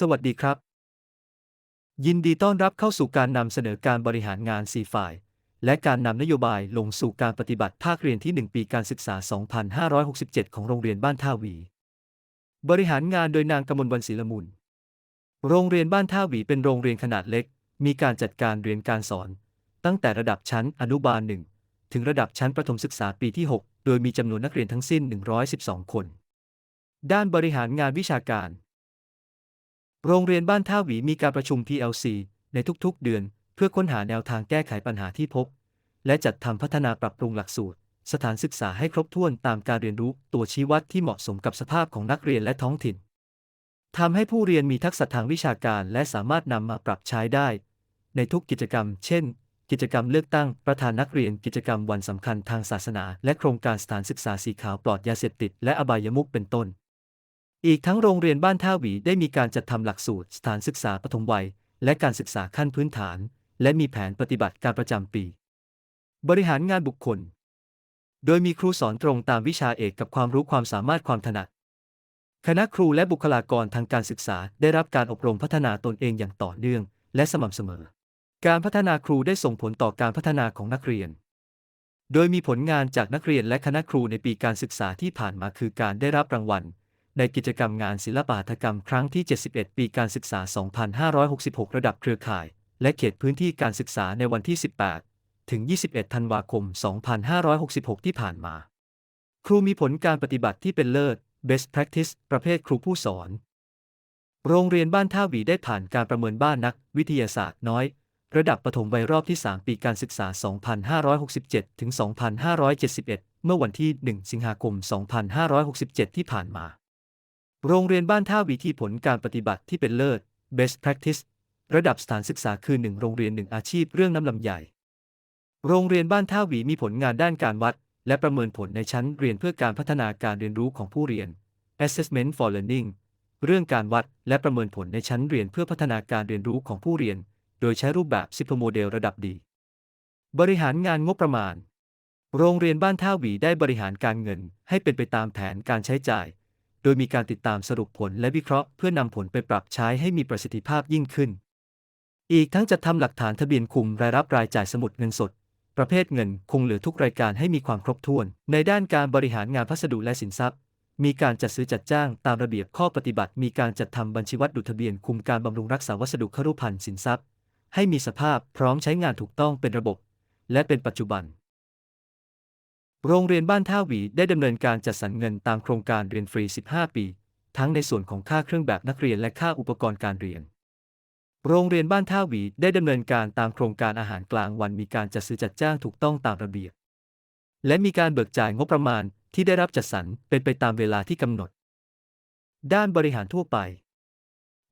สวัสดีครับ ยินดีต้อนรับเข้าสู่การนำเสนอการบริหารงาน 4 ฝ่าย และการนำนโยบายลงสู่การปฏิบัติภาคเรียนที่ 1 ปีการศึกษา 2567 ของโรงเรียนบ้านท่าวี บริหารงานโดยนางกมลวันศิลมุนโรงเรียนบ้านท่าวีเป็นโรงเรียนขนาดเล็ก มีการจัดการเรียนการสอน ตั้งแต่ระดับชั้นอนุบาล1ถึงระดับชั้นประถมศึกษาปีที่ 6 โดยมีจำนวนนักเรียนทั้งสิ้น 112 คน ด้านบริหารงานวิชาการ โรงเรียนบ้านท่าหวีมีการประชุม PLC ในทุกๆ เดือน เพื่อค้นหาแนวทางแก้ไขปัญหาที่พบ และจัดทำพัฒนาปรับปรุงหลักสูตร สถานศึกษาให้ครบถ้วนตามการเรียนรู้ตัวชี้วัดที่เหมาะสมกับสภาพของนักเรียนและท้องถิ่นทำให้ผู้เรียนมีทักษะทางวิชาการและสามารถนำมาปรับใช้ได้ ในทุกกิจกรรม เช่น กิจกรรมเลือกตั้งประธานนักเรียนกิจกรรมวันสำคัญทางศาสนา และโครงการสถานศึกษาสีขาวปลอดยาเสพติดและอบายมุขเป็นต้น อีกทั้งโรงเรียนบ้านท่าหวีได้มีการจัดทำหลักสูตรสถานศึกษาปฐมวัย และการศึกษาขั้นพื้นฐาน และมีแผนปฏิบัติการประจำปี บริหารงานบุคคล โดยมีครูสอนตรงตามวิชาเอกกับความรู้ความสามารถความถนัด คณะครูและบุคลากรทางการศึกษาได้รับการอบรมพัฒนาตนเองอย่างต่อเนื่อง และสม่ำเสมอ การพัฒนาครูได้ส่งผลต่อการพัฒนาของนักเรียนโดยมีผลงานจากนักเรียนและคณะครูในปีการศึกษาที่ผ่านมาคือการได้รับรางวัล ในกิจกรรมงานศิลปหัตถกรรมครั้งที่ 71 ปีการศึกษา 2566 ระดับเครือข่าย และเขตพื้นที่การศึกษาในวันที่ 18 ถึง 21 ธันวาคม 2566 ที่ผ่านมา ครูมีผลการปฏิบัติที่เป็นเลิศ Best Practice ประเภทครูผู้สอน โรงเรียนบ้านท่าหวีได้ผ่านการประเมินบ้านนักวิทยาศาสตร์น้อย ระดับประถมวัยรอบที่ 3 ปีการศึกษา 2567 ถึง 2571 เมื่อวันที่ 1 สิงหาคม 2567 ที่ผ่านมา โรงเรียนบ้านท่าวีที่ผลการปฏิบัติที่เป็นเลิศ Best Practice ระดับสถานศึกษาคือ 1 โรงเรียน 1 อาชีพเรื่องน้ำลำใหญ่ โรงเรียนบ้านท่าหวีมีผลงานด้านการวัด และประเมินผลในชั้นเรียนเพื่อการพัฒนาการเรียนรู้ของผู้เรียน Assessment for Learning เรื่องการวัดและประเมินผลในชั้นเรียนเพื่อพัฒนาการเรียนรู้ของผู้เรียน โดยใช้รูปแบบซิปโมเดลระดับดี บริหารงานงบประมาณ โรงเรียนบ้านท่าหวีได้บริหารการเงิน ให้เป็นไปตามแผนการใช้จ่าย โดยมีการติดตามสรุปผลและวิเคราะห์เพื่อนำผลไปปรับใช้ให้มีประสิทธิภาพยิ่งขึ้น อีกทั้งจะทำหลักฐานทะเบียนคุมรายรับรายจ่ายสมุดเงินสด ประเภทเงินคงเหลือทุกรายการให้มีความครบถ้วน ในด้านการบริหารงานพัสดุและสินทรัพย์ มีการจัดซื้อจัดจ้างตามระเบียบข้อปฏิบัติ มีการจัดทำบัญชีวัดดุทะเบียนคุมการบำรุงรักษาวัสดุครุภัณฑ์สินทรัพย์ ให้มีสภาพพร้อมใช้งานถูกต้องเป็นระบบ และเป็นปัจจุบัน โรงเรียนบ้านท่าหวีได้ดำเนินการจัดสรรเงินตามโครงการเรียนฟรี 15 ปี ทั้งในส่วนของค่าเครื่องแบบนักเรียนและค่าอุปกรณ์การเรียน โรงเรียนบ้านท่าหวีได้ดำเนินการตามโครงการอาหารกลางวันมีการจัดซื้อจัดจ้างถูกต้องตามระเบียบ และมีการเบิกจ่ายงบประมาณที่ได้รับจัดสรรเป็นไปตามเวลาที่กำหนด ด้านบริหารทั่วไป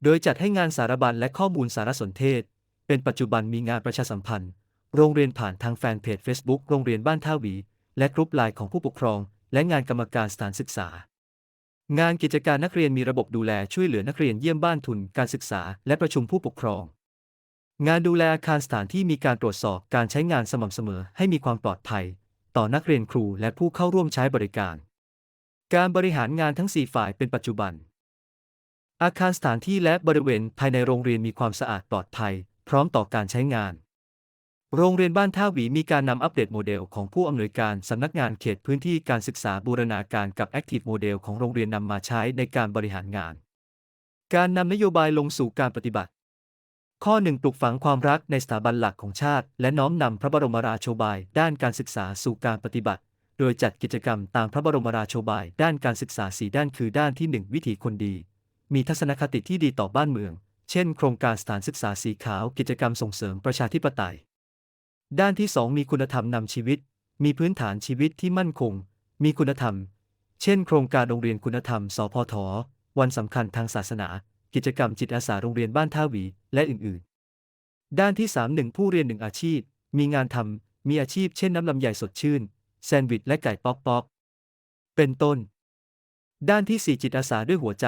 โดยจัดให้งานสารบัญและข้อมูลสารสนเทศ เป็นปัจจุบันมีงานประชาสัมพันธ์ โรงเรียนผ่านทางแฟนเพจ Facebook โรงเรียนบ้านท่าหวี และกรุ๊ปไลน์ของผู้ปกครอง และงานกรรมการสถานศึกษา งานกิจการนักเรียนมีระบบดูแลช่วยเหลือนักเรียนเยี่ยมบ้านทุนการศึกษา และประชุมผู้ปกครอง งานดูแลอาคารสถานที่มีการตรวจสอบการใช้งานสม่ำเสมอให้มีความปลอดภัย ต่อนักเรียนครูและผู้เข้าร่วมใช้บริการ การบริหารงานทั้ง 4 ฝ่ายเป็นปัจจุบัน อาคารสถานที่และบริเวณภายในโรงเรียนมีความสะอาดปลอดภัย พร้อมต่อการใช้งาน โรงเรียนบ้านท่าหวีมีการนำอัปเดตโมเดลของผู้อำนวยการสำนักงานเขตพื้นที่การศึกษาบูรณาการกับ Active Model ของโรงเรียนนำมาใช้ในการบริหารงาน การนำนโยบายลงสู่การปฏิบัติ ข้อหนึ่งปลูกฝังความรักในสถาบันหลักของชาติ และน้อมนำพระบรมราโชบาย ด้านการศึกษาสู่การปฏิบัติ โดยจัดกิจกรรมตามพระบรมราโชบาย ด้านการศึกษาสีด้านคือด้านที่ 1 วิถีคนดี มีทัศนคติที่ดีต่อบ้านเมือง เช่น โครงการสถานศึกษาสีขาว กิจกรรมส่งเสริมประชาธิปไตย ด้านที่ 2 มีคุณธรรมนำชีวิต มีพื้นฐานชีวิตที่มั่นคง มีคุณธรรม เช่น โครงการโรงเรียนคุณธรรม สพท วันสำคัญทางศาสนา กิจกรรมจิตอาสาโรงเรียนบ้านท่าหวี และอื่น ๆ ด้านที่ 3 1 ผู้เรียนหนึ่งอาชีพ มีงานทำ มีอาชีพเช่นน้ำลำไยสดชื่น แซนด์วิชและไก่ป๊อกป๊อก เป็นต้น ด้านที่ 4 จิตอาสาด้วยหัวใจ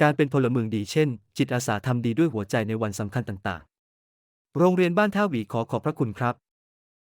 การเป็นพลเมืองดีเช่น จิตอาสาทำดีด้วยหัวใจในวันสำคัญต่าง ๆ โรงเรียนบ้านท่าหวีขอขอบพระคุณครับ